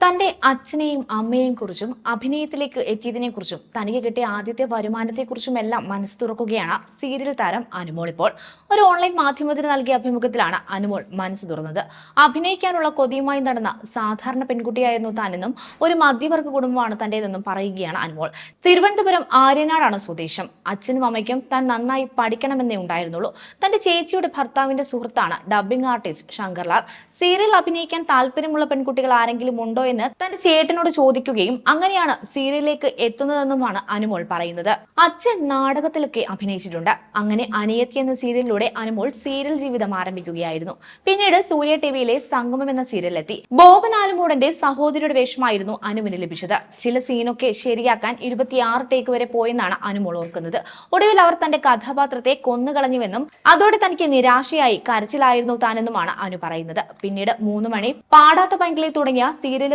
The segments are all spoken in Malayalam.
തന്റെ അച്ഛനെയും അമ്മയെയും കുറിച്ചും അഭിനയത്തിലേക്ക് എത്തിയതിനെ കുറിച്ചും തനിക്ക് കിട്ടിയ ആദ്യത്തെ വരുമാനത്തെക്കുറിച്ചും എല്ലാം മനസ്സ് തുറക്കുകയാണ് സീരിയൽ താരം അനുമോൾ ഇപ്പോൾ. ഒരു ഓൺലൈൻ മാധ്യമത്തിന് നൽകിയ അഭിമുഖത്തിലാണ് അനുമോൾ മനസ്സ് തുറന്നത്. അഭിനയിക്കാനുള്ള കൊതിയുമായി നടന്ന സാധാരണ പെൺകുട്ടിയായിരുന്നു താനെന്നും ഒരു മധ്യവർഗ കുടുംബമാണ് തന്റേതെന്നും പറയുകയാണ് അനുമോൾ. തിരുവനന്തപുരം ആര്യനാടാണ് സ്വദേശം. അച്ഛനും അമ്മയ്ക്കും താൻ നന്നായി പഠിക്കണമെന്നേ ഉണ്ടായിരുന്നുള്ളൂ. തന്റെ ചേച്ചിയുടെ ഭർത്താവിന്റെ സുഹൃത്താണ് ഡബ്ബിംഗ് ആർട്ടിസ്റ്റ് ശങ്കർലാൽ. സീരിയൽ അഭിനയിക്കാൻ താല്പര്യമുള്ള പെൺകുട്ടികൾ ആരെങ്കിലും ഉണ്ടോ എന്ന് തന്റെ ചേട്ടനോട് ചോദിക്കുകയും അങ്ങനെയാണ് സീരിയലിലേക്ക് എത്തുന്നതെന്നുമാണ് അനുമോൾ പറയുന്നത്. അച്ഛൻ നാടകത്തിലൊക്കെ അഭിനയിച്ചിട്ടുണ്ട്. അങ്ങനെ അനിയത്തി എന്ന സീരിയലിലൂടെ അനുമോൾ സീരിയൽ ജീവിതം ആരംഭിക്കുകയായിരുന്നു. പിന്നീട് സൂര്യ ടിവിയിലെ സംഗമം എന്ന സീരിയലിലെത്തി. ബോബൻ ആലുമോടന്റെ സഹോദരിയുടെ വേഷമായിരുന്നു അനുവിന് ലഭിച്ചത്. ചില സീനൊക്കെ ശരിയാക്കാൻ ഇരുപത്തിയാറ് ടേക്ക് വരെ പോയെന്നാണ് അനുമോൾ ഓർക്കുന്നത്. ഒടുവിൽ അവർ തന്റെ കഥാപാത്രത്തെ കൊന്നുകളഞ്ഞുവെന്നും അതോടെ തനിക്ക് നിരാശയായി കരച്ചിലായിരുന്നു താനെന്നുമാണ് അനു പറയുന്നത്. പിന്നീട് മൂന്ന് മണി പാടാത്ത പൈങ്കിളി തുടങ്ങിയ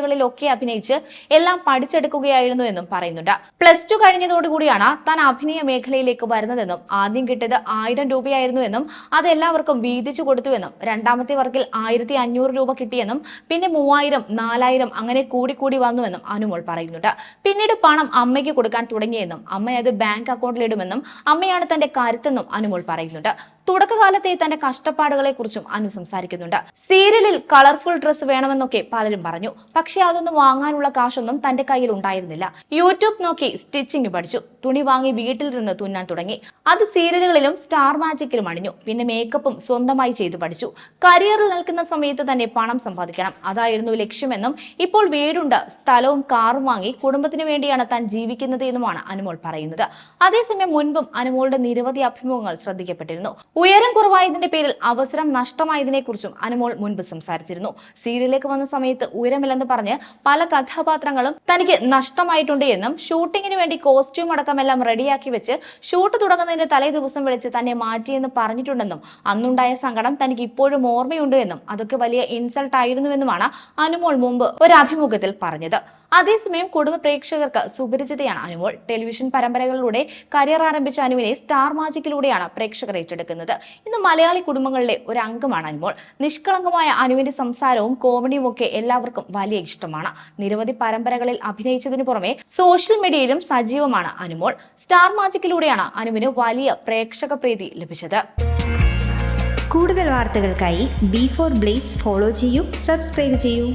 സീരിയലുകളിലൊക്കെ അഭിനയിച്ച് എല്ലാം പഠിച്ചെടുക്കുകയായിരുന്നു എന്നും പറയുന്നുണ്ട്. പ്ലസ് ടു കഴിഞ്ഞതോടുകൂടിയാണ് താൻ അഭിനയ മേഖലയിലേക്ക് വരുന്നതെന്നും ആദ്യം കിട്ടിയത് ആയിരം രൂപയായിരുന്നു എന്നും അത് എല്ലാവർക്കും വീതിച്ചു കൊടുത്തുവെന്നും രണ്ടാമത്തെ വർക്കിൽ ആയിരത്തി അഞ്ഞൂറ് രൂപ കിട്ടിയെന്നും പിന്നെ മൂവായിരം നാലായിരം അങ്ങനെ കൂടി കൂടി വന്നുവെന്നും അനുമോൾ പറയുന്നുണ്ട്. പിന്നീട് പണം അമ്മയ്ക്ക് കൊടുക്കാൻ തുടങ്ങിയെന്നും അമ്മ അത് ബാങ്ക് അക്കൗണ്ടിലിടുമെന്നും അമ്മയാണ് തന്റെ കരുത്തെന്നും അനുമോൾ പറയുന്നുണ്ട്. തുടക്കകാലത്തെ തന്റെ കഷ്ടപ്പാടുകളെ കുറിച്ചും അനു സംസാരിക്കുന്നുണ്ട്. സീരിയലിൽ കളർഫുൾ ഡ്രസ്സ് വേണമെന്നൊക്കെ പലരും പറഞ്ഞു. പക്ഷെ അതൊന്നും വാങ്ങാനുള്ള കാശൊന്നും തന്റെ കയ്യിൽ ഉണ്ടായിരുന്നില്ല. യൂട്യൂബ് നോക്കി സ്റ്റിച്ചിങ് പഠിച്ചു. തുണി വാങ്ങി വീട്ടിൽ നിന്ന് തുന്നാൻ തുടങ്ങി. അത് സീരിയലുകളിലും സ്റ്റാർ മാജിക്കിലും അണിഞ്ഞു. പിന്നെ മേക്കപ്പും സ്വന്തമായി ചെയ്തു പഠിച്ചു. കരിയറിൽ നിൽക്കുന്ന സമയത്ത് തന്നെ പണം സമ്പാദിക്കണം. അതായിരുന്നു ലക്ഷ്യമെന്നും ഇപ്പോൾ വീടുണ്ട് സ്ഥലവും കാറും വാങ്ങി കുടുംബത്തിന് വേണ്ടിയാണ് താൻ ജീവിക്കുന്നത് എന്നുമാണ് അനുമോൾ പറയുന്നത്. അതേസമയം മുൻപും അനുമോളുടെ നിരവധി അഭിമുഖങ്ങൾ ശ്രദ്ധിക്കപ്പെട്ടിരുന്നു. ഉയരം കുറവായതിന്റെ പേരിൽ അവസരം നഷ്ടമായതിനെ കുറിച്ചും അനുമോൾ മുൻപ് സംസാരിച്ചിരുന്നു. സീരിയലിലേക്ക് വന്ന സമയത്ത് ഉയരമില്ലെന്ന് പറഞ്ഞ് പല കഥാപാത്രങ്ങളും തനിക്ക് നഷ്ടമായിട്ടുണ്ട് എന്നും ഷൂട്ടിങ്ങിന് വേണ്ടി കോസ്റ്റ്യൂം അടക്കമെല്ലാം റെഡിയാക്കി വെച്ച് ഷൂട്ട് തുടങ്ങുന്നതിന്റെ തലേ ദിവസം വിളിച്ച് തന്നെ മാറ്റിയെന്ന് പറഞ്ഞിട്ടുണ്ടെന്നും അന്നുണ്ടായ സങ്കടം തനിക്ക് ഇപ്പോഴും ഓർമ്മയുണ്ട് എന്നും അതൊക്കെ വലിയ ഇൻസൾട്ട് ആയിരുന്നുവെന്നുമാണ് അനുമോൾ മുമ്പ് ഒരു അഭിമുഖത്തിൽ പറഞ്ഞത്. അതേസമയം കുടുംബ പ്രേക്ഷകർക്ക് സുപരിചിതയാണ് അനുമോൾ. ടെലിവിഷൻ പരമ്പരകളിലൂടെ കരിയർ ആരംഭിച്ച അനുവിനെ സ്റ്റാർ മാജിക്കിലൂടെയാണ് പ്രേക്ഷകർ ഏറ്റെടുക്കുന്നത്. ഇന്ന് മലയാളി കുടുംബങ്ങളിലെ ഒരു അംഗമാണ് അനുമോൾ. നിഷ്കളങ്കമായ അനുവിന്റെ സംസാരവും കോമഡിയും ഒക്കെ എല്ലാവർക്കും വലിയ ഇഷ്ടമാണ്. നിരവധി പരമ്പരകളിൽ അഭിനയിച്ചതിനു പുറമെ സോഷ്യൽ മീഡിയയിലും സജീവമാണ് അനുമോൾ. സ്റ്റാർ മാജിക്കിലൂടെയാണ് അനുവിന് വലിയ പ്രേക്ഷക പ്രീതി ലഭിച്ചത്. കൂടുതൽ വാർത്തകൾക്കായി ബി ഫോർ ബ്ലേസ് ഫോളോ ചെയ്യൂ സബ്സ്ക്രൈബ് ചെയ്യൂ.